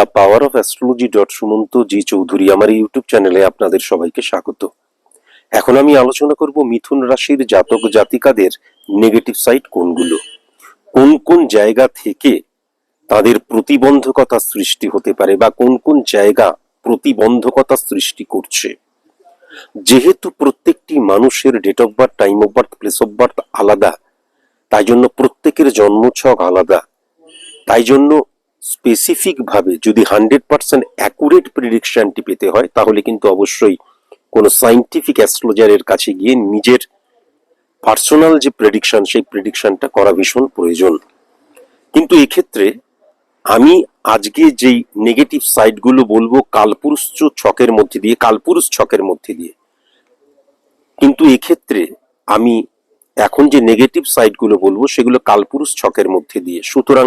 The power of astrology dot Sumanta ji Chowdhury আমার YouTube চ্যানেলে আপনাদের সবাইকে স্বাগত। এখন আমি আলোচনা করব মিথুন রাশির জাতক জাতিকাদের নেগেটিভ সাইড কোনগুলো? কোন কোন জায়গা থেকে তাদের প্রতিবন্ধকতা সৃষ্টি হতে পারে বা কোন কোন জায়গা প্রতিবন্ধকতা সৃষ্টি করছে? যেহেতু প্রত্যেকটি মানুষের date of birth time of birth place of birth আলাদা, তাই জন্য প্রত্যেকের জন্মছক আলাদা, তাই জন্য স্পেসিফিক ভাবে যদি হান্ড্রেড পার্সেন্ট অ্যাকুরেট প্রিডিকশনটি পেতে হয়, তাহলে কিন্তু অবশ্যই কোনো সাইন্টিফিক অ্যাস্ট্রোলজারের কাছে গিয়ে নিজের পার্সোনাল যে প্রেডিকশন সেই প্রেডিকশনটা করা ভীষণ প্রয়োজন। কিন্তু এক্ষেত্রে আমি আজকে যেই নেগেটিভ সাইডগুলো বলব, কালপুরুষ ছকের মধ্যে দিয়ে, কালপুরুষ ছকের মধ্যে দিয়ে, কিন্তু এক্ষেত্রে আমি এখন যে নেগেটিভ সাইডগুলো বলব, সেগুলো কালপুরুষ ছকের মধ্যে দিয়ে। সুতরাং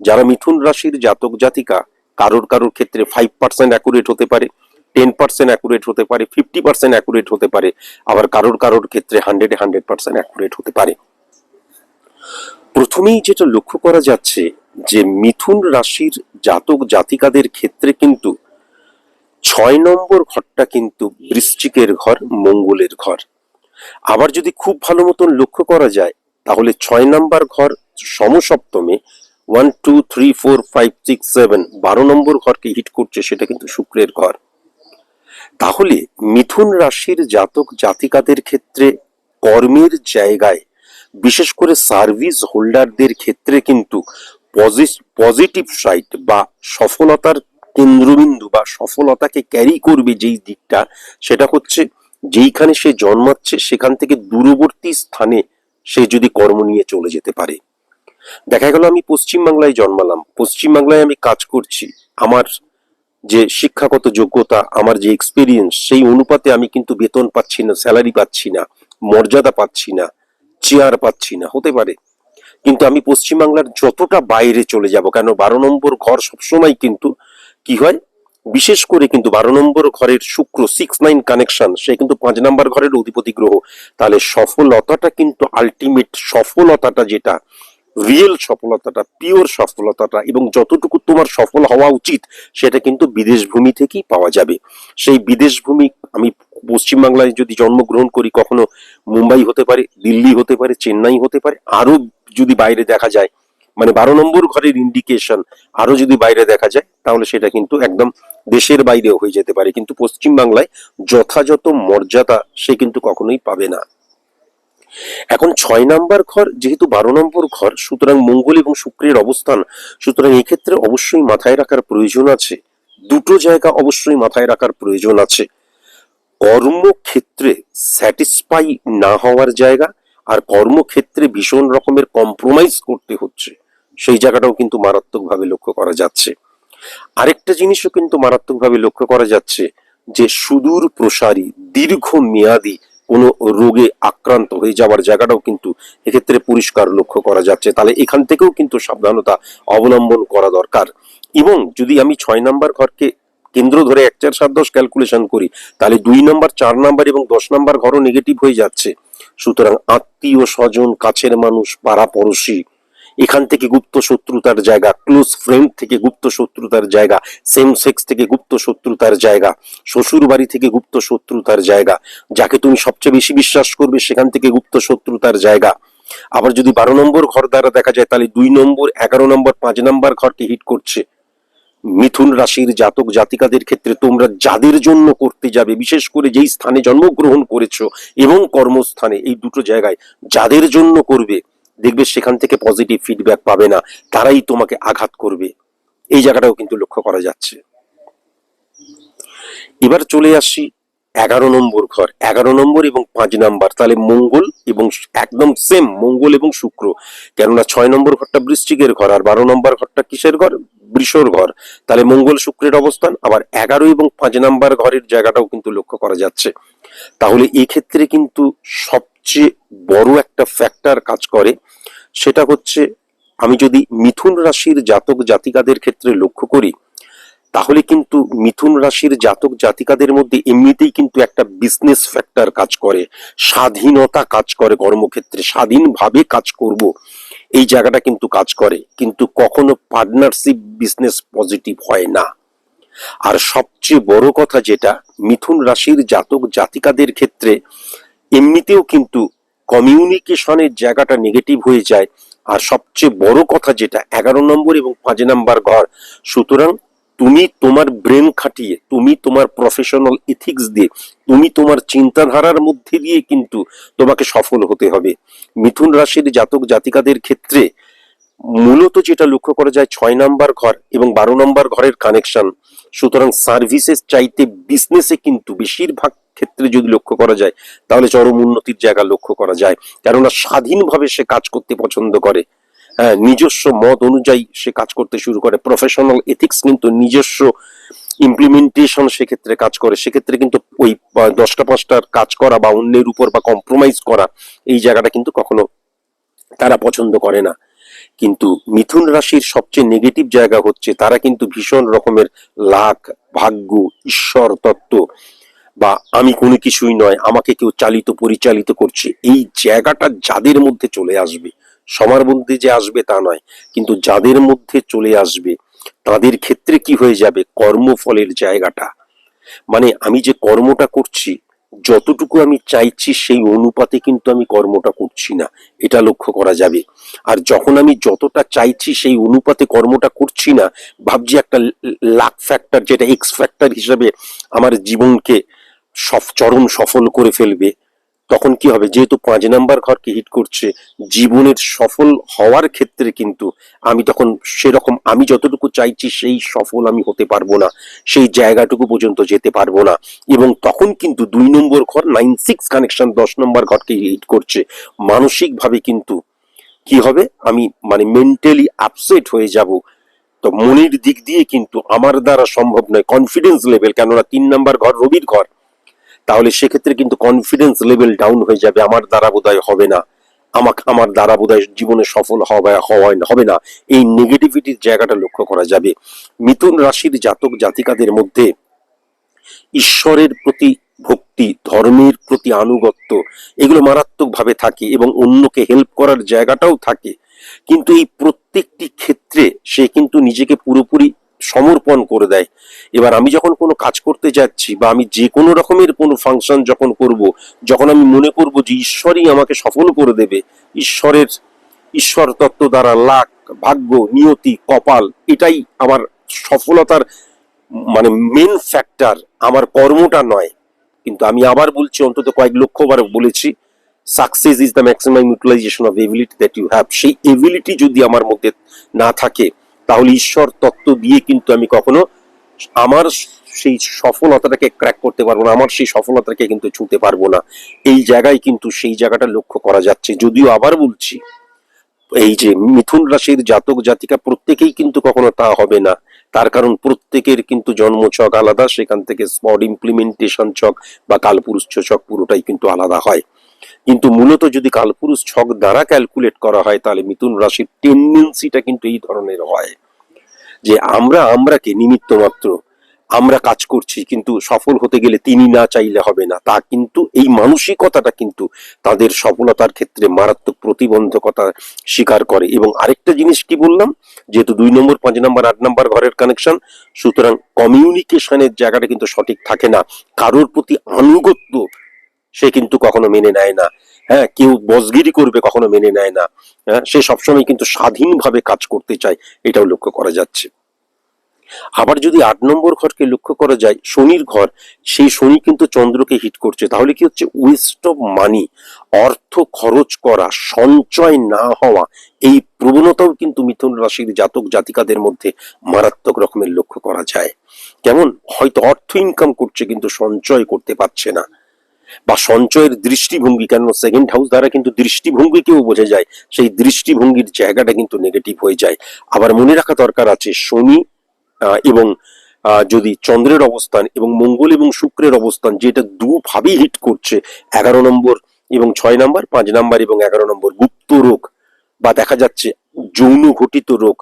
যারা মিথুন রাশির জাতক জাতিকা, কারোর কারোর ক্ষেত্রে ফাইভ পার্সেন্ট অ্যাকুরেট হতে পারে টেন পার্সেন্ট অ্যাকুরেট হতে পারে ফিফটি পার্সেন্ট অ্যাকুরেট হতে পারে, আবার কারোর কারোর ক্ষেত্রে হান্ড্রেড হান্ড্রেড পার্সেন্ট অ্যাকুরেট হতে পারে। প্রথমেই যেটা লক্ষ্য করা যাচ্ছে যে মিথুন রাশির জাতক জাতিকাদের ক্ষেত্রে কিন্তু ছয় নম্বর ঘরটা কিন্তু বৃশ্চিকের ঘর, মঙ্গলের ঘর। আবার যদি খুব ভালো মতন লক্ষ্য করা যায়, তাহলে ছয় নম্বর ঘর সমসপ্তমে one two three four five six seven বারো নম্বর ঘরকে হিট করছে, সেটা কিন্তু শুক্রের ঘর। তাহলে মিথুন রাশির জাতক জাতিকাদের ক্ষেত্রে, কর্মের জায়গায়, বিশেষ করে সার্ভিস হোল্ডারদের ক্ষেত্রে কিন্তু পজিটিভ সাইড বা সফলতার কেন্দ্রবিন্দু বা সফলতাকে ক্যারি করবে যেই দিকটা, সেটা হচ্ছে যেইখানে সে জন্মাচ্ছে, সেখান থেকে দূরবর্তী স্থানে সে যদি কর্ম নিয়ে চলে যেতে পারে। দেখা গেল আমি পশ্চিমবাংলায় জন্মালাম। পশ্চিমবাংলায় আমি কাজ করছি। আমার যে শিক্ষাগত যোগ্যতা, আমার যে এক্সপিরিয়েন্স সেই অনুপাতে আমি কিন্তু বেতন পাচ্ছি না স্যালারি পাচ্ছি না, মর্যাদা পাচ্ছি না, চেয়ার পাচ্ছি না, হতে পারে। কিন্তু আমি পশ্চিমবাংলার যতটা বাইরে চলে যাব, কেন বারো নম্বর ঘর সবসময় কিন্তু কি হয়? বিশেষ করে কিন্তু বারো নম্বর ঘরের শুক্র সিক্স নাইন কানেকশন সে কিন্তু পাঁচ নম্বর ঘরের অধিপতি গ্রহ। তাহলে সফলতাটা কিন্তু আলটিমেট সফলতাটা যেটা রিয়েল সফলতাটা পিওর সফলতাটা এবং যতটুকু তোমার সফল হওয়া উচিত, সেটা কিন্তু বিদেশ ভূমি থেকেই পাওয়া যাবে। সেই বিদেশ ভূমি আমি পশ্চিমবাংলায় যদি জন্মগ্রহণ করি, কখনো মুম্বাই হতে পারে, দিল্লি হতে পারে, চেন্নাই হতে পারে আরও যদি বাইরে দেখা যায় মানে বারো নম্বর ঘরের ইন্ডিকেশন আরও যদি বাইরে দেখা যায়, তাহলে সেটা কিন্তু একদম দেশের বাইরেও হয়ে যেতে পারে। কিন্তু পশ্চিমবাংলায় যথাযথ মর্যাদা সে কিন্তু কখনোই পাবে না। এখন ছয় নাম্বার ঘর, যেহেতু বারো নম্বর ঘর, সুতরাং মঙ্গল এবং শুক্রের অবস্থান, সুতরাং এক্ষেত্রে অবশ্যই মাথায় রাখার প্রয়োজন আছে। দুটো জায়গা অবশ্যই মাথায় রাখার প্রয়োজন আছে। কর্মক্ষেত্রে স্যাটিসফাই না হওয়ার জায়গা আর কর্মক্ষেত্রে ভীষণ রকমের কম্প্রোমাইজ করতে হচ্ছে। সেই জায়গাটাও কিন্তু মারাত্মকভাবে লক্ষ্য করা যাচ্ছে। আরেকটা জিনিসও কিন্তু মারাত্মকভাবে লক্ষ্য করা যাচ্ছে যে সুদূর প্রসারী দীর্ঘ মেয়াদী কোনো রোগে আক্রান্ত হয়ে যাওয়ার জায়গাটাও কিন্তু এক্ষেত্রে পরিষ্কার লক্ষ্য করা যাচ্ছে। তাহলে এখান থেকেও কিন্তু সাবধানতা অবলম্বন করা দরকার। এবং যদি আমি ছয় নাম্বার ঘরকে কেন্দ্র ধরে এক চার সাত দশ ক্যালকুলেশন করি, তাহলে দুই নম্বর, চার নাম্বার এবং দশ নাম্বার ঘরও নেগেটিভ হয়ে যাচ্ছে। সুতরাং আত্মীয় স্বজন, কাছের মানুষ পাড়া পড়শি এখান থেকে গুপ্ত শত্রুতার জায়গা ক্লোজ ফ্রেন্ড থেকে গুপ্ত শত্রুতার জায়গা সেম সেক্স থেকে গুপ্ত শত্রুতার জায়গা, শ্বশুর বাড়ি থেকে গুপ্ত শত্রুতার জায়গা, যাকে তুমি সবচেয়ে বেশি বিশ্বাস করবে সেখান থেকে গুপ্ত শত্রুতার জায়গা। আবার যদি বারো নম্বর ঘর দ্বারা দেখা যায়, তাহলে দুই নম্বর, এগারো নম্বর, পাঁচ নম্বর ঘরকে হিট করছে। মিথুন রাশির জাতক জাতিকাদের ক্ষেত্রে তোমরা যাদের জন্য করতে যাবে, বিশেষ করে যেই স্থানে জন্মগ্রহণ করেছ এবং কর্মস্থানে, এই দুটো জায়গায় যাদের জন্য করবে দেখবে সেখান থেকে পজিটিভ ফিডব্যাক পাবে না, তারাই তোমাকে আঘাত করবে। এই জায়গাটাও কিন্তু লক্ষ্য করা যাচ্ছে। এবার চলে আসি এগারো নম্বর ঘর। এগারো নম্বর এবং পাঁচ নম্বর। তাহলে মঙ্গল এবং একদম সেম মঙ্গল এবং শুক্র। কেননা ছয় নম্বর ঘরটা বৃশ্চিকের ঘর আর বারো নম্বর ঘরটা কিসের ঘর? বৃষর ঘর। তাহলে মঙ্গল শুক্রের অবস্থান, আবার এগারো এবং পাঁচ নম্বর ঘরের জায়গাটাও কিন্তু লক্ষ্য করা যাচ্ছে। তাহলে এই ক্ষেত্রে কিন্তু সবচেয়ে বড় একটা ফ্যাক্টর কাজ করে, সেটা হচ্ছে আমি যদি মিথুন রাশির জাতক জাতিকাদের ক্ষেত্রে লক্ষ্য করি, তাহলে কিন্তু মিথুন রাশির জাতক জাতিকাদের মধ্যে এমনিতেই কিন্তু একটা বিজনেস ফ্যাক্টর কাজ করে, স্বাধীনতা কাজ করে কর্মক্ষেত্রে, স্বাধীনভাবে কাজ করব, এই জায়গাটা কিন্তু কাজ করে, কিন্তু কখনো পার্টনারশিপ বিজনেস পজিটিভ হয় না। আর সবচেয়ে বড় কথা যেটা, মিথুন রাশির জাতক জাতিকাদের ক্ষেত্রে এমনিতেও কিন্তু কমিউনিকেশনের জায়গাটা নেগেটিভ হয়ে যায়। আর সবচেয়ে বড় কথা যেটা, এগারো নম্বর এবং পাঁচ নম্বর ঘর, সুতরাং তুমি তোমার ব্রেন খাটিয়ে, তুমি তোমার প্রফেশনাল এথিক্স দিয়ে, তুমি তোমার চিন্তাধারার মধ্যে দিয়ে কিন্তু তোমাকে সফল হতে হবে। মিথুন রাশির জাতক জাতিকাদের ক্ষেত্রে মূলত যেটা লক্ষ্য করা যায়, ছয় নাম্বার ঘর এবং বারো নাম্বার ঘরের কানেকশন সুতরাং সার্ভিসেস চাইতে বিজনেসে কিন্তু বেশিরভাগ ক্ষেত্রে যদি লক্ষ্য করা যায়, তাহলে চরম উন্নতির জায়গা লক্ষ্য করা যায়। কেননা স্বাধীনভাবে সে কাজ করতে পছন্দ করে। হ্যাঁ নিজস্ব মত অনুযায়ী সে কাজ করতে শুরু করে। প্রফেশনাল এথিক্স কিন্তু নিজস্ব ইমপ্লিমেন্টেশন সেক্ষেত্রে কাজ করে। সেক্ষেত্রে কিন্তু ওই দশটা পাঁচটার কাজ করা বা অন্যের উপর বা কম্প্রোমাইজ করা, এই জায়গাটা কিন্তু কখনো তারা পছন্দ করে না। কিন্তু মিথুন রাশির সবচেয়ে নেগেটিভ জায়গা হচ্ছে তারা কিন্তু ভীষণ রকমের লাখ, ভাগ্য, ঈশ্বর তত্ত্ব বা আমি কোনো কিছুই নয়, আমাকে কেউ চালিত, পরিচালিত করছে। এই জায়গাটা যাদের মধ্যে চলে আসবে, সবার মধ্যে যে আসবে তা নয়, কিন্তু যাদের মধ্যে চলে আসবে, তাদের ক্ষেত্রে কি হয়ে যাবে? কর্মফলের জায়গাটা। মানে আমি যে কর্মটা করছি যতটুকু আমি চাইছি, সেই অনুপাতে কিন্তু আমি কর্মটা করছি না। এটা লক্ষ্য করা যাবে। আর যখন আমি যতটা চাইছি, সেই অনুপাতে কর্মটা করছি না, ভাবছি একটা লাক ফ্যাক্টর, যেটা এক্স ফ্যাক্টর হিসাবে আমার জীবনকে সফ, চরম সফল করে ফেলবে। তখন কি হবে? যেহেতু পাঁচ নাম্বার ঘরকে হিট করছে, জীবনের সফল হওয়ার ক্ষেত্রে কিন্তু আমি তখন সেরকম, আমি যতটুকু চাইছি সেই সফল আমি হতে পারব না। সেই জায়গাটুকু পর্যন্ত যেতে পারব না। এবং তখন কিন্তু দুই নম্বর ঘর নাইন সিক্স কানেকশন দশ নম্বর ঘরকে হিট করছে। মানসিকভাবে কিন্তু কি হবে? আমি মানে মেন্টালি আপসেট হয়ে যাব। তো মনের দিক দিয়ে কিন্তু আমার দ্বারা সম্ভব নয় কনফিডেন্স লেভেল কেননা তিন নাম্বার ঘর রবির ঘর। তাহলে সেক্ষেত্রে কিন্তু কনফিডেন্স লেভেল ডাউন হয়ে যাবে। আমার দ্বারা বোধহয় হবে না। আমাকে আমার দ্বারা বোধহয় জীবনে সফল হবে হবে না। এই নেগেটিভিটির জায়গাটা লক্ষ্য করা যাবে। মিথুন রাশির জাতক জাতিকাদের মধ্যে ঈশ্বরের প্রতি ভক্তি, ধর্মের প্রতি আনুগত্য, এগুলো মারাত্মকভাবে থাকে এবং অন্যকে হেল্প করার জায়গাটাও থাকে। কিন্তু এই প্রত্যেকটি ক্ষেত্রে সে কিন্তু নিজেকে পুরোপুরি সমর্পণ করে দেয়। এবার আমি যখন কোনো কাজ করতে যাচ্ছি বা আমি যে কোনো রকমের কোনো ফাংশন যখন করব, যখন আমি মনে করব যে ঈশ্বরই আমাকে সফল করে দেবে, ঈশ্বরের ঈশ্বর তত্ত্ব দ্বারা লাখ, ভাগ্য, নিয়তি, কপাল, এটাই আমার সফলতার মানে মেন ফ্যাক্টর আমার কর্মটা নয়। কিন্তু আমি আবার বলছি, অন্তত কয়েক লক্ষবার বলেছি success is the maximum utilization of ability that you have সেই এবিলিটি যদি আমার মধ্যে না থাকে তাহলে ঈশ্বর তত্ত্ব দিয়ে কিন্তু আমি কখনো আমার সেই সফলতাটাকে ক্র্যাক করতে পারব না, আমার সেই সফলতাকে কিন্তু ছুঁতে পারব না। এই জায়গায় কিন্তু সেই জায়গাটা লক্ষ্য করা যাচ্ছে। যদিও আবার বলছি, এই যে মিথুন রাশির জাতক জাতিকা প্রত্যেকেই কিন্তু কখনো তা হবে না। তার কারণ প্রত্যেকের কিন্তু জন্ম ছক আলাদা, সেখান থেকে স্পট ইমপ্লিমেন্টেশন ছক বা কালপুরুষ ছক পুরোটাই কিন্তু আলাদা হয়। কিন্তু মূলত যদি কালপুরুষ ছক দ্বারা ক্যালকুলেট করা হয়, তাহলে মিথুন রাশির টেন্ডেন্সিটা কিন্তু এই ধরনের হয়। যে আমরা আমরাকে নিমিত্ত মাত্র, আমরা কাজ করছি, কিন্তু সফল হতে গেলে তিনি না চাইলে হবে না। তা কিন্তু এই মানসিকতাটা কিন্তু তাদের সফলতার ক্ষেত্রে মারাত্মক প্রতিবন্ধকতা স্বীকার করে। এবং আরেকটা জিনিস কি বললাম? যেহেতু দুই নম্বর, পাঁচ নম্বর, আট নম্বর ঘরের কানেকশন সুতরাং কমিউনিকেশনের জায়গাটা কিন্তু সঠিক থাকে না। কারোর প্রতি আনুগত্য সে কিন্তু কখনো মেনে নেয় না। হ্যাঁ কেউ বসগিরি করবে কখনো মেনে নেয় না। হ্যাঁ সে সবসময় কিন্তু স্বাধীনভাবে কাজ করতে চায়, এটাও লক্ষ্য করা যাচ্ছে। আবার যদি আট নম্বর ঘরকে লক্ষ্য করা যায়, শনির ঘর, সেই শনি কিন্তু চন্দ্রকে হিট করছে। তাহলে কি হচ্ছে? ওয়েস্ট অফ মানি অর্থ খরচ করা, সঞ্চয় না হওয়া, এই প্রবণতাও কিন্তু মিথুন রাশির জাতক জাতিকাদের মধ্যে মারাত্মক রকমের লক্ষ্য করা যায়। কেমন? হয়তো অর্থ ইনকাম করছে কিন্তু সঞ্চয় করতে পারছে না। বা সঞ্চয়ের দৃষ্টিভঙ্গি কেন সেকেন্ড হাউস দ্বারা কিন্তু দৃষ্টিভঙ্গিকেও বোঝা যায়, সেই দৃষ্টিভঙ্গির জায়গাটা কিন্তু নেগেটিভ হয়ে যায়। আবার মনে রাখা দরকার আছে, শনি এবং যদি চন্দ্রের অবস্থান এবং মঙ্গল এবং শুক্রের অবস্থান, যেটা দুভাবেই হিট করছে, এগারো নম্বর এবং ছয় নম্বর, পাঁচ নম্বর এবং এগারো নম্বর গুপ্ত রোগ, বা দেখা যাচ্ছে যৌন ঘটিত রোগ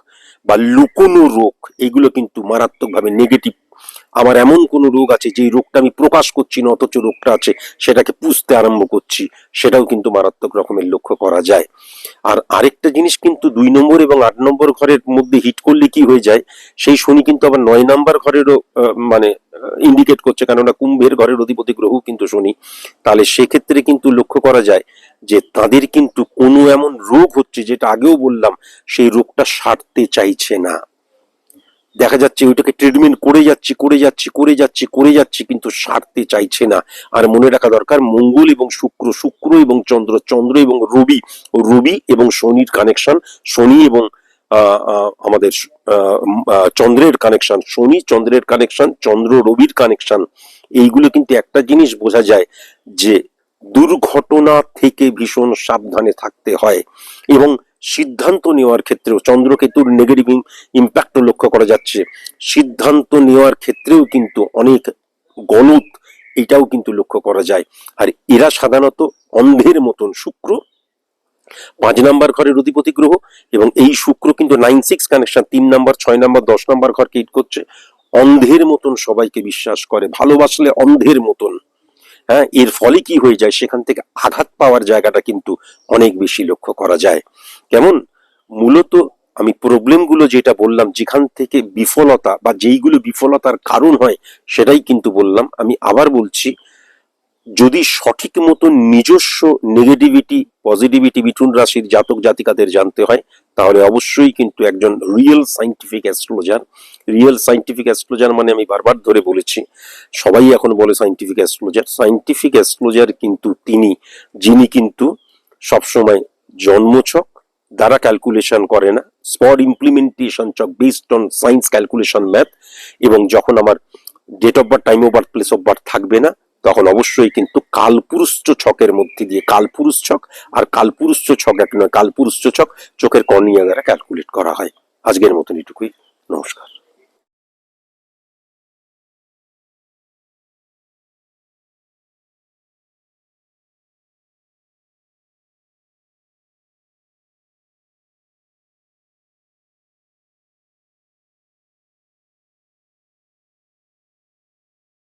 বা লুকোনো রোগ, এগুলো কিন্তু মারাত্মকভাবে নেগেটিভ আমার এমন কোনো রোগ আছে যে রোগটা আমি প্রকাশ করছি না, অথচ রোগটা আছে, সেটাকে পুষতে আরম্ভ করছি, সেটাও কিন্তু মারাত্মক রকমের লক্ষ্য করা যায়। আর আরেকটা জিনিস কিন্তু দুই নম্বর এবং আট নম্বর ঘরের মধ্যে হিট করলে কি হয়ে যায়, সেই শনি কিন্তু আবার নয় নাম্বার ঘরেরও মানে ইন্ডিকেট করছে কেননা কুম্ভের ঘরের অধিপতি গ্রহ কিন্তু শনি। তাহলে সেক্ষেত্রে কিন্তু লক্ষ্য করা যায় যে তাদের কিন্তু কোনো এমন রোগ হচ্ছে যেটা আগেও বললাম, সেই রোগটা সারতে চাইছে না। দেখা যাচ্ছে ওইটাকে ট্রিটমেন্ট করে যাচ্ছি করে যাচ্ছি করে যাচ্ছি করে যাচ্ছি, কিন্তু সারতে চাইছে না। আর মনে রাখা দরকার, মঙ্গল এবং শুক্র শুক্র এবং চন্দ্র চন্দ্র এবং রবি রবি এবং শনির কানেকশন শনি এবং আমাদের চন্দ্রের কানেকশন শনি চন্দ্রের কানেকশন চন্দ্র রবির কানেকশন এইগুলো কিন্তু একটা জিনিস বোঝা যায় যে দুর্ঘটনা থেকে ভীষণ সাবধানে থাকতে হয়। এবং সিদ্ধান্ত নেওয়ার ক্ষেত্রেও চন্দ্রকেতুর নেগেটিভ ইম্প্যাক্ট লক্ষ্য করা যাচ্ছে। সিদ্ধান্ত নেওয়ার ক্ষেত্রেও কিন্তু অনেক গলত এটাও কিন্তু লক্ষ্য করা যায়। আর এরা সাধারণত অন্ধের মতন শুক্র, পাঁচ নাম্বার ঘরের অধিপতি গ্রহ এবং এই শুক্র কিন্তু নাইন সিক্স কানেকশন তিন নাম্বার, ছয় নাম্বার, দশ নাম্বার ঘরকে হিট করছে। অন্ধের মতন সবাইকে বিশ্বাস করে, ভালোবাসলে অন্ধের মতন। হ্যাঁ এর ফলে কি হয়ে যায়? সেখান থেকে আঘাত পাওয়ার জায়গাটা কিন্তু অনেক বেশি লক্ষ্য করা যায়। কেমন? মূলত আমি প্রবলেমগুলো যেটা বললাম, যেখান থেকে বিফলতা বা যেইগুলো বিফলতার কারণ হয়, সেটাই কিন্তু বললাম। আমি আবার বলছি যদি সঠিক মতো নিজস্ব নেগেটিভিটি পজিটিভিটি মিথুন রাশির জাতক জাতিকাদের জানতে হয়, তাহলে অবশ্যই কিন্তু একজন real scientific astrologer real scientific astrologer মানে আমি বারবার ধরে বলেছি, সবাই এখন বলে সাইন্টিফিক অ্যাস্ট্রোলজার সাইন্টিফিক অ্যাস্ট্রোলজার কিন্তু তিনি, যিনি কিন্তু সবসময় জন্মছক, দ্বারা ক্যালকুলেশন করে না spot implementation chalk based on science calculation math এবং যখন আমার date of birth time of birth place of birth থাকবে না তখন অবশ্যই কিন্তু কালপুরুষ্ঠ ছকের মধ্যে দিয়ে, কালপুরুষ ছক আর কালপুরুষ ছক এক নয়, কালপুরুষ ছক চোখের কর্নিয়া দ্বারা ক্যালকুলেট করা হয়। আজকের মতন এটুকুই। নমস্কার।